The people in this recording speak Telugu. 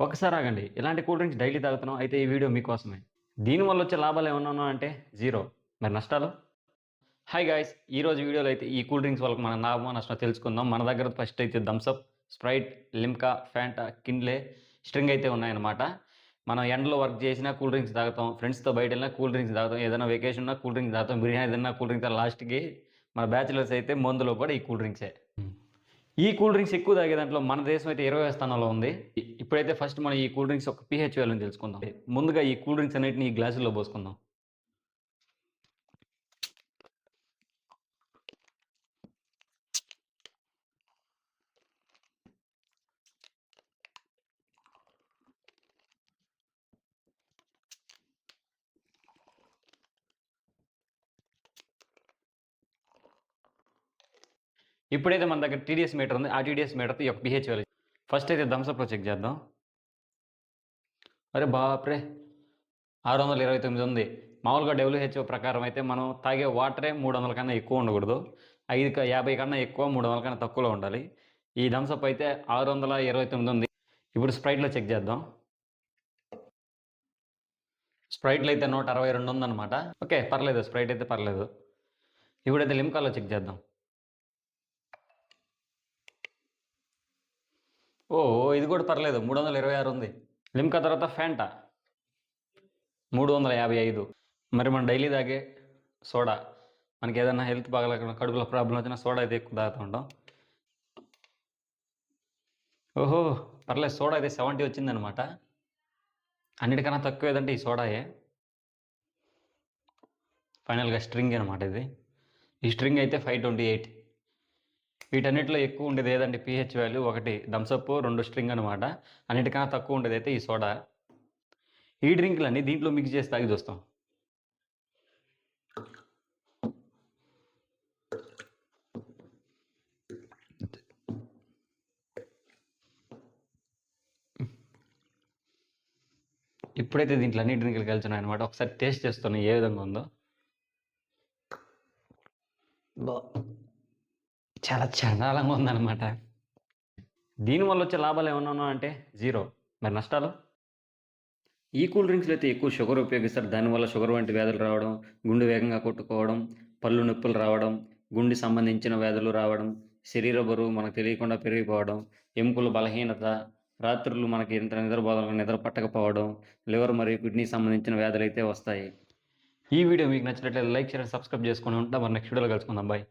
ఒకసారి ఆగండి. ఇలాంటి కూల్ డ్రింక్స్ డైలీ తాగుతున్నాం. అయితే ఈ వీడియో మీకోసమే. దీనివల్ల వచ్చే లాభాలు ఏమన్నా అంటే జీరో. మరి నష్టాలు? హాయ్ గాయస్ ఈ రోజు వీడియోలో అయితే ఈ కూల్ డ్రింక్స్ వాళ్ళకి మన లాభమో నష్టం తెలుసుకుందాం. మన దగ్గర ఫస్ట్ అయితే Thums Up Sprite Limca Fanta Kinley Sting అయితే ఉన్నాయన్నమాట. మనం ఎండలో వర్క్ చేసినా కూల్ డ్రింక్స్ తాగుతాం. ఫ్రెండ్స్తో బయట వెళ్ళినా కూల్ డ్రింక్స్ తాగుతాం. ఏదైనా వెకేషన్ ఉన్నా కూల్ డ్రింక్స్ తాగుతాం. బిర్యానీ తిన్నా కూల్ డ్రింక్స్ లాస్ట్కి మన బ్యాచిలర్స్ అయితే మందులో కూడా ఈ కూల్ డ్రింక్సే. ఈ కూల్ డ్రింక్స్ ఎక్కువ తాగే దాంట్లో మన దేశం అయితే ఇరవై స్థానంలో ఉంది. ఇప్పుడైతే ఫస్ట్ మనం ఈ కూల్ డ్రింక్స్ ఒక పిహెచ్ వాల్యూని తెలుసుకుందాం. ముందుగా ఈ కూల్ డ్రింక్స్ అన్నిటిని ఈ గ్లాసుల్లో పోసుకుందాం. ఇప్పుడైతే మన దగ్గర టీడీఎస్ మీటర్ ఉంది. ఆ టీడీఎస్ మీటర్తో ఈ యొక్క పిహెచ్ వాల్యూ ఫస్ట్ అయితే థమ్స్అప్లో చెక్ చేద్దాం. అరే బాప్రే! ఆరు వందల ఇరవై తొమ్మిది ఉంది. మామూలుగా డబ్ల్యూహెచ్ఓ ప్రకారం అయితే మనం తాగే వాటరే మూడు వందల కన్నా ఎక్కువ ఉండకూడదు. ఐదు యాభై కన్నా ఎక్కువ మూడు వందల కన్నా తక్కువలో ఉండాలి. ఈ థమ్స్అప్ అయితే ఆరు వందల ఇరవై తొమ్మిది ఉంది. ఇప్పుడు స్ప్రైట్లో చెక్ చేద్దాం. స్ప్రైట్లో అయితే నూట అరవై రెండు ఉందన్నమాట. ఓకే పర్లేదు. స్ప్రైట్ అయితే పర్లేదు. ఇప్పుడైతే లిమ్కాలో చెక్ చేద్దాం. ఓ ఇది కూడా పర్లేదు. మూడు వందల ఇరవై ఆరు ఉంది. లిమ్కా తర్వాత ఫ్యాంటా మూడు వందల యాభై ఐదు. మరి మనం డైలీ తాగే సోడా. మనకి ఏదైనా హెల్త్ బాగాలేకుండా కడుపులో ప్రాబ్లం వచ్చినా సోడా అయితే ఎక్కువ తాగుతూ ఉంటాం. ఓహో పర్లేదు. సోడా అయితే సెవెంటీ వచ్చిందనమాట. అన్నిటికన్నా తక్కువ ఏదంటే ఈ సోడాయే. ఫైనల్గా స్ట్రింగ్ అనమాట ఇది. ఈ స్ట్రింగ్ అయితే ఫైవ్ ట్వంటీ ఎయిట్. వీటన్నిటిలో ఎక్కువ ఉండేది ఏదంటే పిహెచ్ వాల్యూ ఒకటి థమ్సప్ రెండు స్ట్రింగ్ అనమాట అన్నిటికన్నా తక్కువ ఉండేది అయితే ఈ సోడా. ఈ డ్రింక్లన్నీ దీంట్లో మిక్స్ చేసి తాగి చూస్తాం. ఇప్పుడైతే దీంట్లో అన్ని డ్రింకులు కలిసినాయి అనమాట ఒకసారి టేస్ట్ చేస్తున్నాయి ఏ విధంగా ఉందో. బా. చాలా చండాలంగా ఉందన్నమాట. దీనివల్ల వచ్చే లాభాలు ఏమన్నా అంటే జీరో. మరి నష్టాలు? ఈ కూల్ డ్రింక్స్లో అయితే ఎక్కువ షుగర్ ఉపయోగిస్తారు. దానివల్ల షుగర్ వంటి వ్యాధులు రావడం గుండె వేగంగా కొట్టుకోవడం పళ్ళు నొప్పులు రావడం గుండె సంబంధించిన వ్యాధులు రావడం శరీర బరువు మనకు తెలియకుండా పెరిగిపోవడం ఎముకలు బలహీనత రాత్రులు మనకి ఎంత నిద్రపోదాం నిద్ర పట్టకపోవడం లివర్ మరియు కిడ్నీ సంబంధించిన వ్యాధులు అయితే వస్తాయి. ఈ వీడియో మీకు నచ్చినట్లయితే లైక్ షేర్ సబ్స్క్రైబ్ చేసుకొని ఉంటాం. మరి నెక్స్ట్ వీడియోలో కలుసుకుందాం. బాయ్.